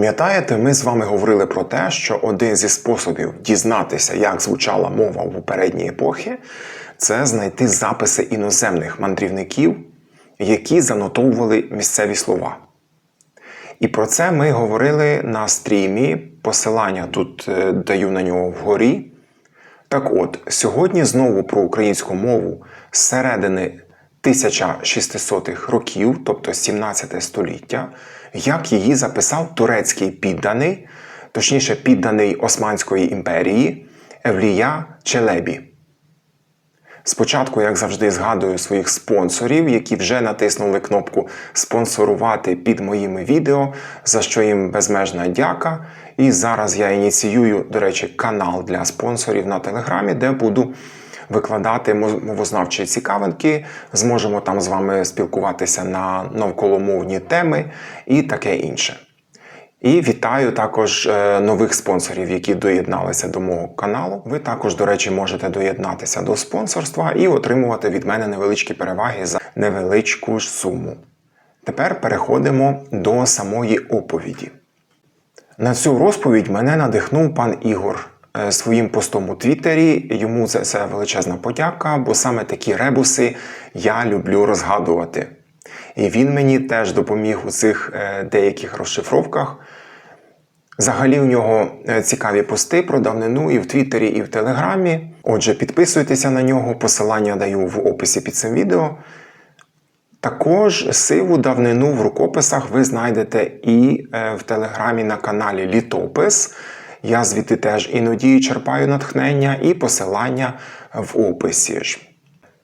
Пам'ятаєте, ми з вами говорили про те, що один зі способів дізнатися, як звучала мова в попередні епохи, це знайти записи іноземних мандрівників, які занотовували місцеві слова. І про це ми говорили на стрімі. Посилання тут е, даю на нього вгорі. Так от, сьогодні знову про українську мову з середини 1600-х років, тобто 17 століття, як її записав турецький підданий, точніше, підданий Османської імперії Евлія Челебі. Спочатку, як завжди, згадую своїх спонсорів, які вже натиснули кнопку спонсорувати під моїми відео, за що їм безмежна дяка. І зараз я ініціюю, до речі, канал для спонсорів на телеграмі, де буду викладати мовознавчі цікавинки. Зможемо там з вами спілкуватися на навколомовні теми і таке інше. І вітаю також е, нових спонсорів, які доєдналися до мого каналу. Ви також, до речі, можете доєднатися до спонсорства і отримувати від мене невеличкі переваги за невеличку суму. Тепер переходимо до самої оповіді. На цю розповідь мене надихнув пан Ігор своїм постом у Твіттері. Йому за це величезна подяка, бо саме такі ребуси я люблю розгадувати. І він мені теж допоміг у цих е, деяких розшифровках. Взагалі, у нього е, цікаві пости про давнину і в Твіттері, і в Телеграмі. Отже, підписуйтеся на нього, посилання даю в описі під цим відео. Також сиву давнину в рукописах ви знайдете і е, в Телеграмі на каналі Літопис. Я звідти теж іноді черпаю натхнення і посилання в описі. ж.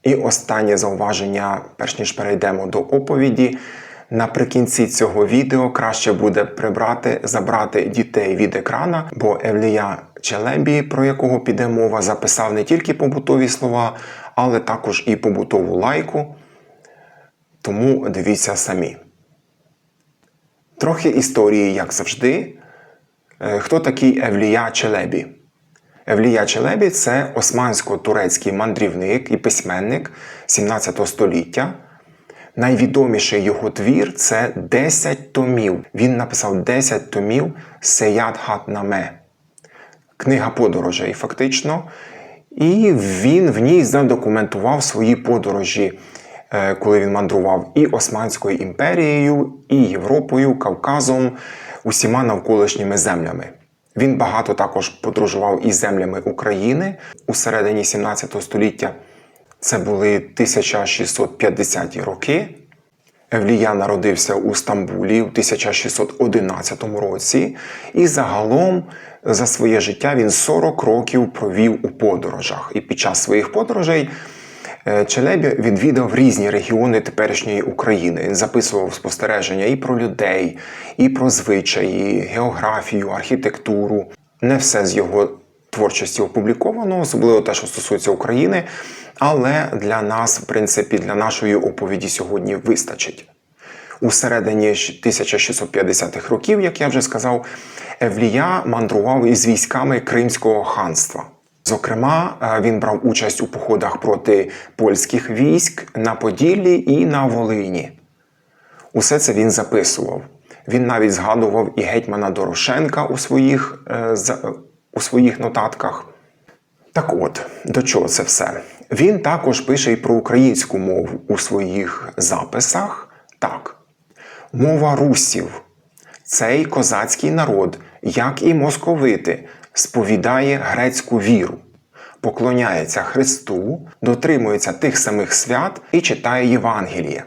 І останнє зауваження, перш ніж перейдемо до оповіді. Наприкінці цього відео краще буде прибрати, забрати дітей від екрана, бо Евлія Челебі, про якого піде мова, записав не тільки побутові слова, але також і побутову лайку. Тому дивіться самі. Трохи історії, як завжди. Е, Хто такий Евлія Челебі? Евлія Челебі це османсько-турецький мандрівник і письменник 17 століття. Найвідоміший його твір це 10 томів. Він написав 10 томів Сеяд Хатнаме. Книга подорожей, фактично. І він в ній задокументував свої подорожі, коли він мандрував і Османською імперією, і Європою, Кавказом, усіма навколишніми землями. Він багато також подорожував із землями України у середині 17 століття. Це були 1650-ті роки. Евлія народився у Стамбулі у 1611 році, і загалом за своє життя він 40 років провів у подорожах. І під час своїх подорожей е, Челебі відвідав різні регіони теперішньої України. Він записував спостереження і про людей, і про звичаї, географію, архітектуру. Не все з його творчості опубліковано, особливо те, що стосується України. Але для нас, в принципі, для нашої оповіді сьогодні вистачить. У середині 1650-х років, як я вже сказав, Евлія мандрував із військами Кримського ханства. Зокрема, е, він брав участь у походах проти польських військ на Поділлі і на Волині. Усе це він записував. Він навіть згадував і гетьмана Дорошенка у своїх, е, у своїх нотатках. Так от, до чого це все? Він також пише і про українську мову у своїх записах. Так, мова русів, цей козацький народ, як і московити, сповідає грецьку віру, поклоняється Христу, дотримується тих самих свят і читає Євангеліє.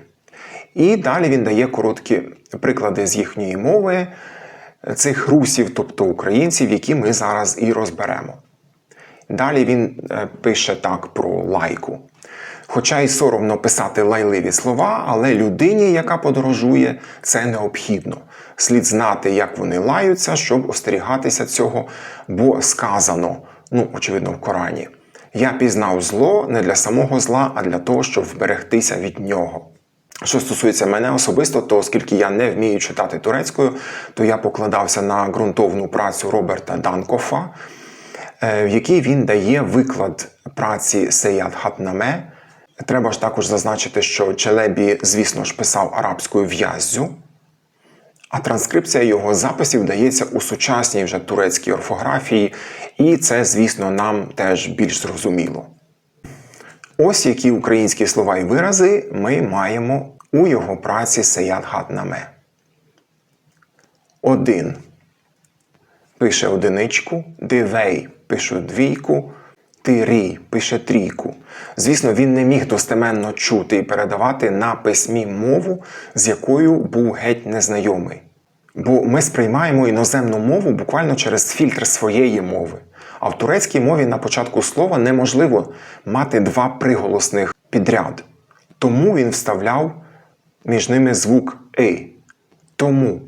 І далі він дає короткі приклади з їхньої мови, цих русів, тобто українців, які ми зараз і розберемо. Далі він е, пише так про лайку. Хоча й соромно писати лайливі слова, але людині, яка подорожує, це необхідно. Слід знати, як вони лаються, щоб остерігатися цього, бо сказано, ну, очевидно, в Корані. Я пізнав зло не для самого зла, а для того, щоб вберегтися від нього. Що стосується мене особисто, то оскільки я не вмію читати турецькою, то я покладався на ґрунтовну працю Роберта Данкофа. Е, в якій він дає виклад праці Сеяд Хатнаме. Треба ж також зазначити, що Челебі, звісно ж, писав арабською в'яззю, А транскрипція його записів дається у сучасній вже турецькій орфографії, і це, звісно, нам теж більш зрозуміло. Ось які українські слова і вирази ми маємо у його праці Сеяд Гатнаме. Один. Пише одиничку, дивей пише двійку, тирі пише трійку. Звісно, він не міг достеменно чути і передавати на письмі мову, з якою був геть незнайомий. Бо ми сприймаємо іноземну мову буквально через фільтр своєї мови. А в турецькій мові на початку слова неможливо мати два приголосних підряд. Тому він вставляв між ними звук «и». Тому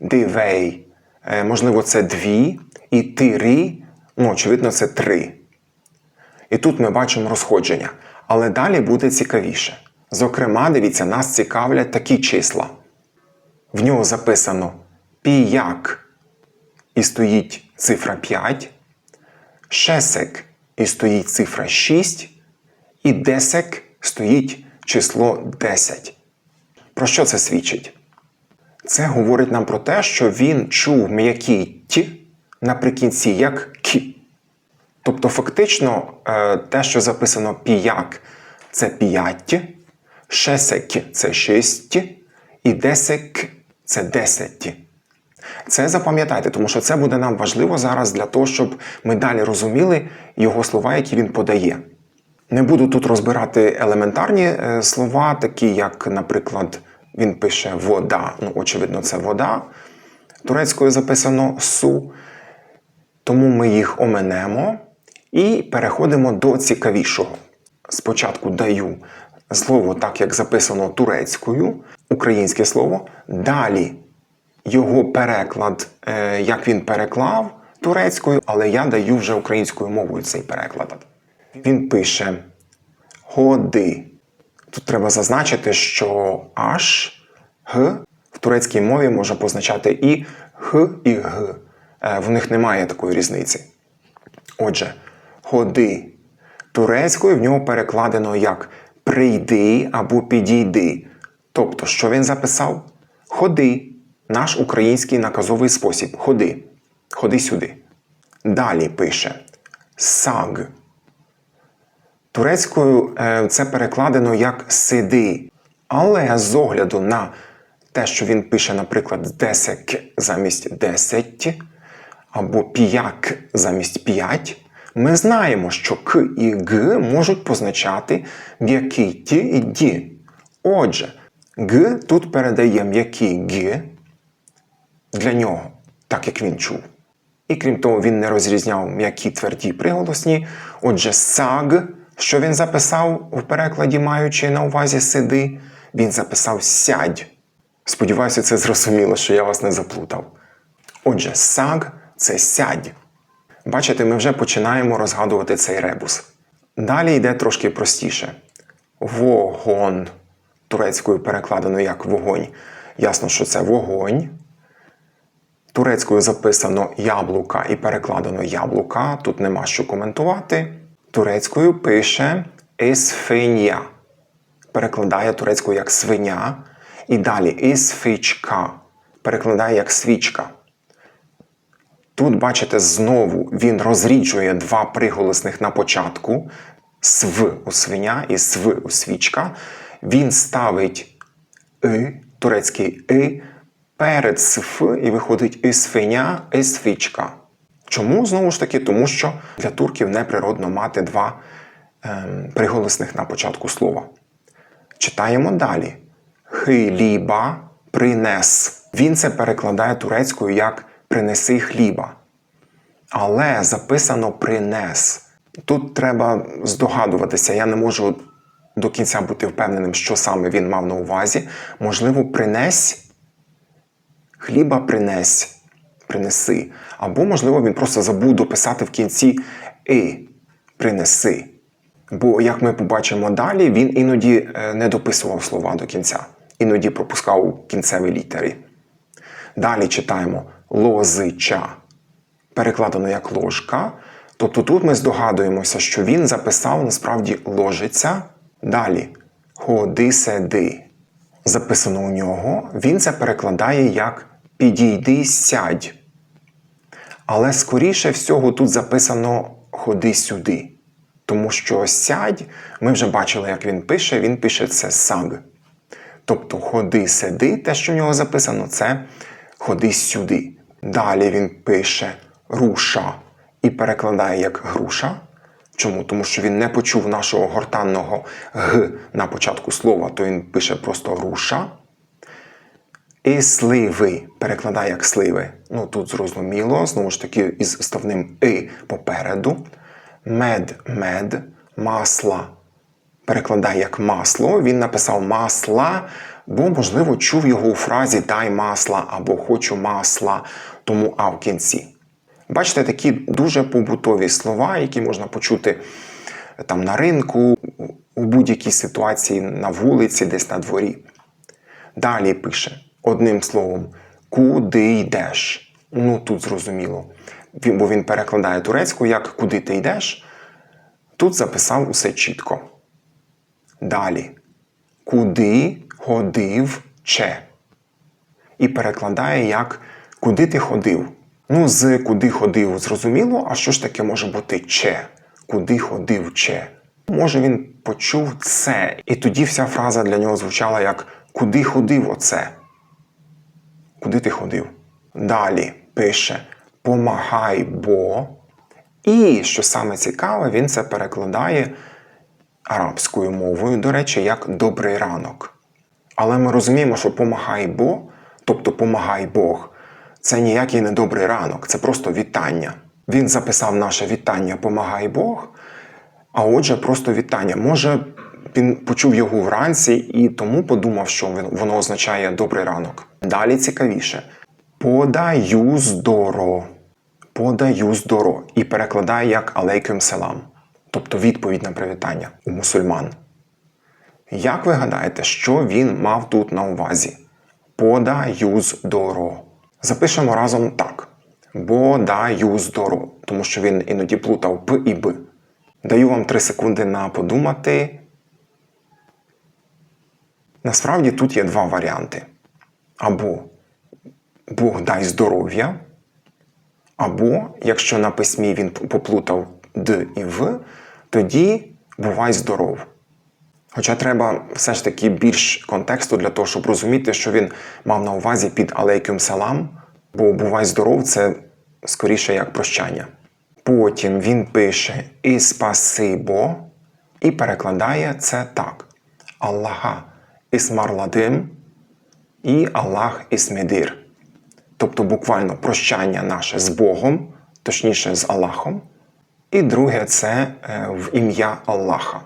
дивей, е, можливо, це дві, і тирі, ну, очевидно, це три. І тут ми бачимо розходження. Але далі буде цікавіше. Зокрема, дивіться, нас цікавлять такі числа. В нього записано піяк і стоїть цифра 5, шесек і стоїть цифра 6, і десек стоїть число 10. Про що це свідчить? Це говорить нам про те, що він чув м'який т наприкінці як к. Тобто, фактично, е, те, що записано піяк, це п'ять, шесек це шість, і десек це десять. Це запам'ятайте, тому що це буде нам важливо зараз для того, щоб ми далі розуміли його слова, які він подає. Не буду тут розбирати елементарні е, слова, такі як, наприклад, він пише вода. Ну, очевидно, це вода. Турецькою записано су. Тому ми їх оминемо і переходимо до цікавішого. Спочатку даю слово так, як записано турецькою, українське слово. Далі його переклад, е, як він переклав турецькою, але я даю вже українською мовою цей переклад. Він пише годи. Тут треба зазначити, що аж г в турецькій мові може позначати і х, і г. Е, В них немає такої різниці. Отже, ходи. Турецькою в нього перекладено як прийди або підійди. Тобто, що він записав? Ходи. Наш український наказовий спосіб. Ходи. Ходи сюди. Далі пише саг. Турецькою е, це перекладено як сиди. Але з огляду на те, що він пише, наприклад, десек замість десять, або п'як замість п'ять, ми знаємо, що к і г можуть позначати м'який ті і ді. Отже, г тут передає м'який г для нього, так як він чув. І крім того, він не розрізняв м'які тверді приголосні. Отже, саг, що він записав в перекладі, маючи на увазі сиди, він записав сядь. Сподіваюся, це зрозуміло, що я вас не заплутав. Отже, саг це сядь. Бачите, ми вже починаємо розгадувати цей ребус. Далі йде трошки простіше. Вогон. Турецькою перекладено як вогонь. Ясно, що це вогонь. Турецькою записано яблука і перекладено яблука. Тут нема що коментувати. Турецькою пише ісфиня. Перекладає турецькою як свиня. І далі ісфичка. Перекладає як свічка. Тут, бачите, знову він розріджує два приголосних на початку св у свиня і св у свічка. Він ставить и, турецький и перед сф і виходить і свиня, і свічка. Чому знову ж таки? Тому що для турків неприродно мати два ем, приголосних на початку слова. Читаємо далі. Хліба принес. Він це перекладає турецькою як принеси хліба. Але записано принес. Тут треба здогадуватися, я не можу до кінця бути впевненим, що саме він мав на увазі. Можливо, принесь, хліба принесь, принеси. Або, можливо, він просто забув дописати в кінці и принеси. Бо, як ми побачимо далі, він іноді е, не дописував слова до кінця, іноді пропускав кінцеві літери. Далі читаємо лозича, перекладено як ложка. Тобто тут ми здогадуємося, що він записав насправді ложиця. Далі ходи седи. Записано у нього, він це перекладає як підійди, сядь. Але скоріше всього тут записано ходи сюди. Тому що сядь, ми вже бачили, як він пише, він пише це саг. Тобто ходи, сиди, те, що в нього записано, це ходи сюди. Далі він пише руша і перекладає як груша. Чому? Тому що він не почув нашого гортанного г на початку слова, то він пише просто руша. І сливи перекладає як сливи. Ну тут зрозуміло, знову ж таки, із вставним и попереду. Мед, мед, масла перекладає як масло. Він написав масла, бо, можливо, чув його у фразі дай масла або хочу масла, тому а в кінці. Бачите, такі дуже побутові слова, які можна почути там на ринку, у будь-якій ситуації на вулиці, десь на дворі. Далі пише одним словом, куди йдеш. Ну тут зрозуміло. Бо він перекладає турецьку як куди ти йдеш. Тут записав усе чітко. Далі. Куди ходив че. І перекладає як куди ти ходив. Ну, з куди ходив зрозуміло, а що ж таке може бути че? Куди ходив че? Може він почув це, і тоді вся фраза для нього звучала як Куди ходив оце? Куди ти ходив? Далі пише Помагай бо. І, що саме цікаве, він це перекладає арабською мовою, до речі, як добрий ранок. Але ми розуміємо, що помагай бо, тобто помагай Бог, це ніякий не добрий ранок, це просто вітання. Він записав наше вітання Помагай Бог, а отже, просто вітання. Може, він почув його вранці і тому подумав, що воно означає добрий ранок. Далі цікавіше. Подаю здоро. Подаю здоро. І перекладає як алейкум селам, тобто відповідь на привітання у мусульман. Як ви гадаєте, що він мав тут на увазі? Подаю. Запишемо разом так. Бодаю здоро, тому що він іноді плутав П і Б. Даю вам 3 секунди на подумати. Насправді тут є два варіанти. Або Бог дай здоров'я, або, якщо на письмі він поплутав Д і В, тоді бувай здоров. Хоча треба все ж таки більш контексту для того, щоб розуміти, що він мав на увазі під алейкум салам, бо бувай здоров це скоріше як прощання. Потім він пише і спасибо і перекладає це так: Аллаха ісмарладим і Аллах ісмедир. Тобто буквально прощання наше з Богом, точніше з Аллахом. І друге це е, в ім'я Аллаха.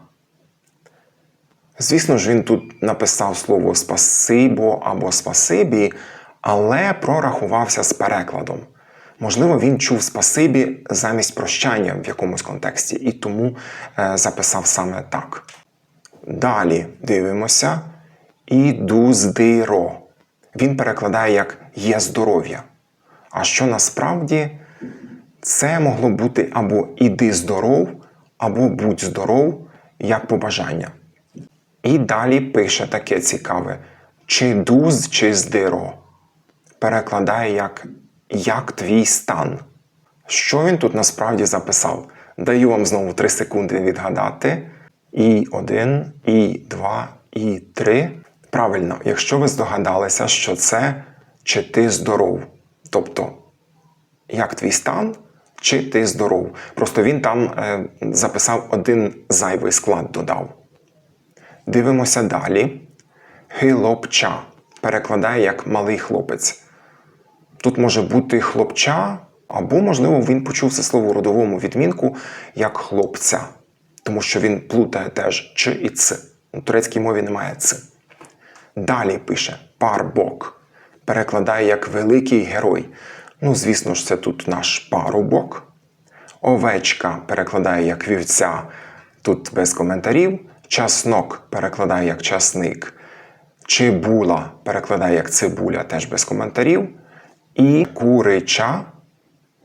Звісно ж, він тут написав слово спасибо або спасибі, але прорахувався з перекладом. Можливо, він чув спасибі замість прощання в якомусь контексті, і тому е, записав саме так. Далі дивимося. Іду здиро. Він перекладає як є здоров'я. А що насправді це могло бути або іди здоров, або будь здоров, як побажання. І далі пише таке цікаве: чи дуз, чи здиро. Перекладає як як твій стан. Що він тут насправді записав? Даю вам знову 3 секунди відгадати. І один, і два, і три. Правильно, якщо ви здогадалися, що це чи ти здоров. Тобто, як твій стан, чи ти здоров. Просто він там е, записав один зайвий склад, додав. Дивимося далі. Хлопча перекладає як малий хлопець. Тут може бути хлопча, або, можливо, він почув це слово у родовому відмінку як хлопця, тому що він плутає теж ч і ц. У турецькій мові немає ц. Далі пише парбок. Перекладає як великий герой. Ну, звісно ж, це тут наш парубок. Овечка перекладає як вівця, тут без коментарів. Часнок перекладає як часник. Чибула перекладає як цибуля, теж без коментарів. І курича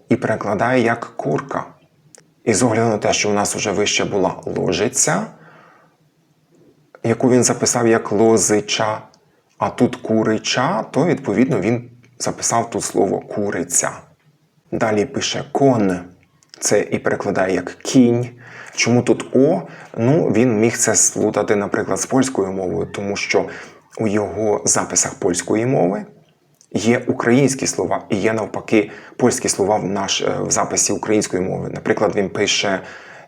і перекладає як курка. І з огляду на те, що у нас вже вище була ложиця, яку він записав як лозича, а тут курича, то відповідно він записав тут слово куриця. Далі пише кон. Це і перекладає як кінь. Чому тут О? Ну, він міг це сплутати, наприклад, з польською мовою, тому що у його записах польської мови є українські слова, і є навпаки польські слова в, наш, е, в записі української мови. Наприклад, він пише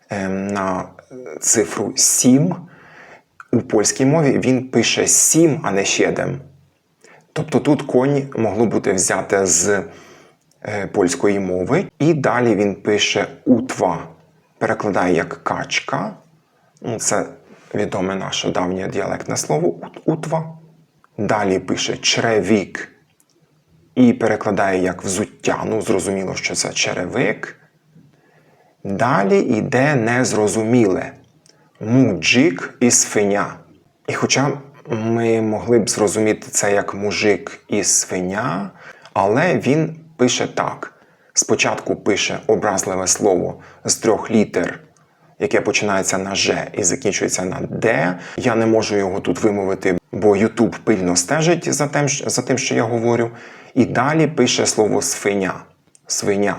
ем, на цифру 7 у польській мові, він пише 7, а не 7. Тобто тут конь могло бути взяте з е, польської мови, і далі він пише утва, перекладає як качка. Ну, це відоме наше давнє діалектне слово утва. Далі пише черевік і перекладає як взуття. Ну, зрозуміло, що це черевик. Далі йде незрозуміле муджик і свиня. І хоча ми могли б зрозуміти це як мужик і свиня, але він пише так: спочатку пише образливе слово з трьох літер, яке починається на Ж і закінчується на Д. Я не можу його тут вимовити, бо Ютуб пильно стежить за тим, за тим, що я говорю. І далі пише слово свиня. Свиня.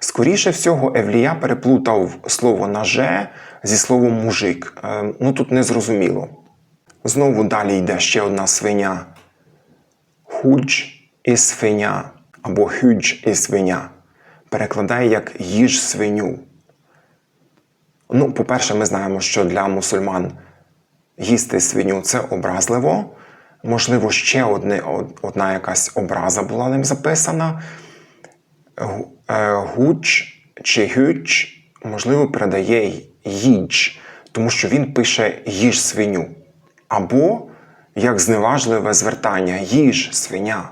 Скоріше всього, Евлія переплутав слово на «же» зі словом мужик. Е, ну тут не зрозуміло. Знову далі йде ще одна свиня. Худж і свиня або хюдж і свиня. Перекладає як їж свиню. Ну, по-перше, ми знаємо, що для мусульман їсти свиню це образливо. Можливо, ще одне, одна якась образа була ним записана. Е, Гуч чи гюч, можливо, передає їдж, тому що він пише їж свиню. Або як зневажливе звертання їж свиня.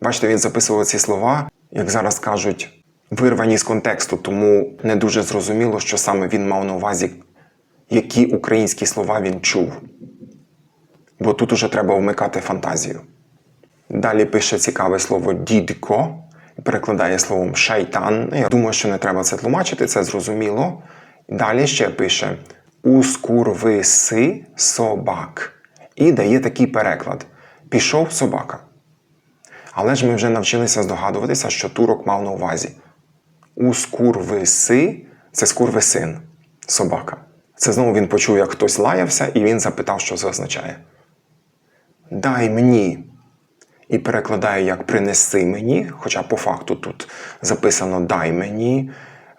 Бачите, він записував ці слова, як зараз кажуть, вирвані з контексту, тому не дуже зрозуміло, що саме він мав на увазі, які українські слова він чув. Бо тут уже треба вмикати фантазію. Далі пише цікаве слово дідко і перекладає словом шайтан. Я думаю, що не треба це тлумачити, це зрозуміло. Далі ще пише ускурвиси собак. І дає такий переклад: пішов собака. Але ж ми вже навчилися здогадуватися, що турок мав на увазі. Ускурвиси це скурвисин, собака. Це знову він почув, як хтось лаявся, і він запитав, що це означає. Дай мені. І перекладає як принеси мені, хоча по факту тут записано дай мені.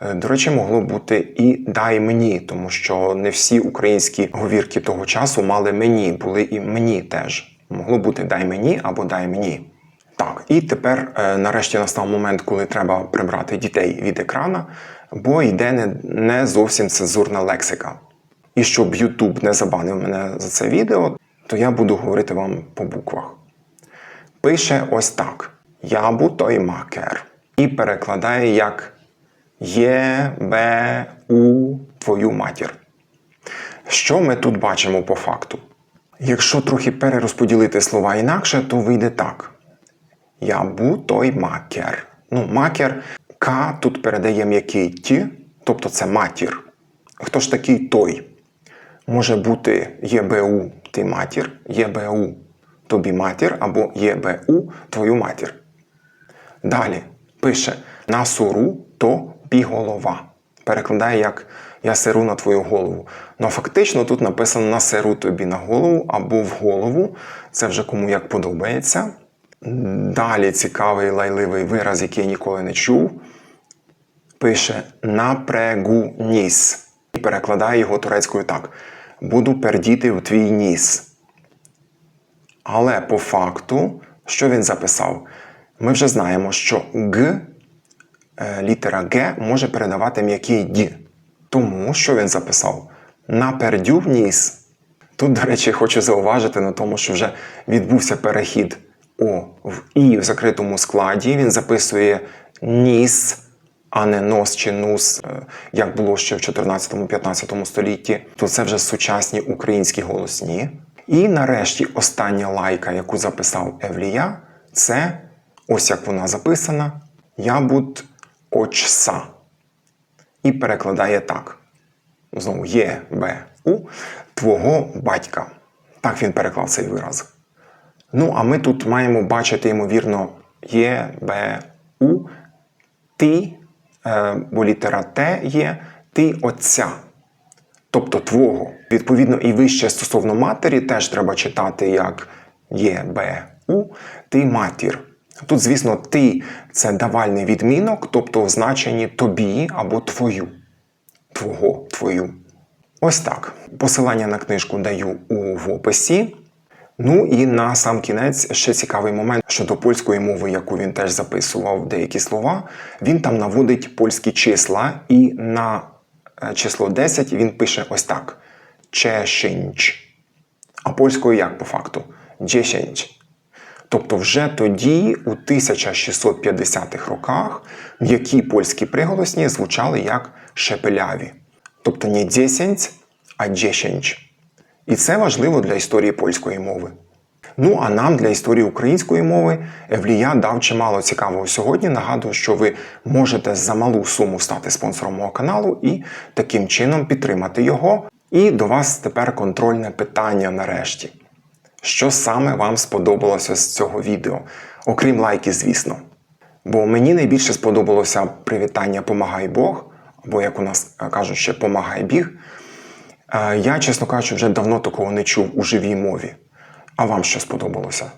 Е, До речі, могло бути і дай мені, тому що не всі українські говірки того часу мали мені, були і мені теж. Могло бути дай мені або дай мені. Так, і тепер е, нарешті настав момент, коли треба прибрати дітей від екрана, бо йде не, не зовсім цензурна лексика. І щоб YouTube не забанив мене за це відео, то я буду говорити вам по буквах. Пише ось так: Ябу той макер. І перекладає як Є, бе, у твою матір. Що ми тут бачимо по факту? Якщо трохи перерозподілити слова інакше, то вийде так. Я бу той макер. Ну, макер К тут передає м'який ті, тобто це матір. Хто ж такий той? Може бути ЄБУ ти матір, ЄБУ тобі матір або ЄБУ твою матір. Далі пише на суру то голова. Перекладає як я сиру на твою голову. Ну фактично тут написано на сиру тобі на голову або в голову. Це вже кому як подобається. Далі цікавий лайливий вираз, який я ніколи не чув. Пише напрегу ніс. І перекладає його турецькою так: Буду пердіти в твій ніс. Але по факту, що він записав? Ми вже знаємо, що Г, е, літера Г може передавати м'який Д. Тому що він записав? Напердю в ніс. Тут, до речі, хочу зауважити на тому, що вже відбувся перехід О в І в закритому складі. Він записує ніс, а не нос чи нус, е, як було ще в 14-15 столітті. То це вже сучасні українські голосні. І нарешті остання лайка, яку записав Евлія, це ось як вона записана: Ябут очса. І перекладає так. Знову є Б У твого батька. Так він переклав цей вираз. Ну, а ми тут маємо бачити, ймовірно, є, Б, У, ти, е, бо літера Т є ти отця. Тобто твого. Відповідно, і вище стосовно матері теж треба читати як є, Б, У, ти матір. Тут, звісно, ти це давальний відмінок, тобто в значенні тобі або твою. Твого, твою. Ось так. Посилання на книжку даю у описі. Ну і на сам кінець ще цікавий момент щодо польської мови, яку він теж записував деякі слова. Він там наводить польські числа, і на е, число 10 він пише ось так: чешинч. А польською як по факту? 10. Тобто, вже тоді, у 1650-х роках, м'які польські приголосні звучали як шепеляві. Тобто не 10, а 10. І це важливо для історії польської мови. Ну а нам для історії української мови Евлія дав чимало цікавого сьогодні. Нагадую, що ви можете за малу суму стати спонсором мого каналу і таким чином підтримати його. І до вас тепер контрольне питання нарешті. Що саме вам сподобалося з цього відео? Окрім лайків, звісно. Бо мені найбільше сподобалося привітання Помагай Бог, або як у нас кажуть ще Помагай біг. Е, Я, чесно кажучи, вже давно такого не чув у живій мові. А вам що сподобалося?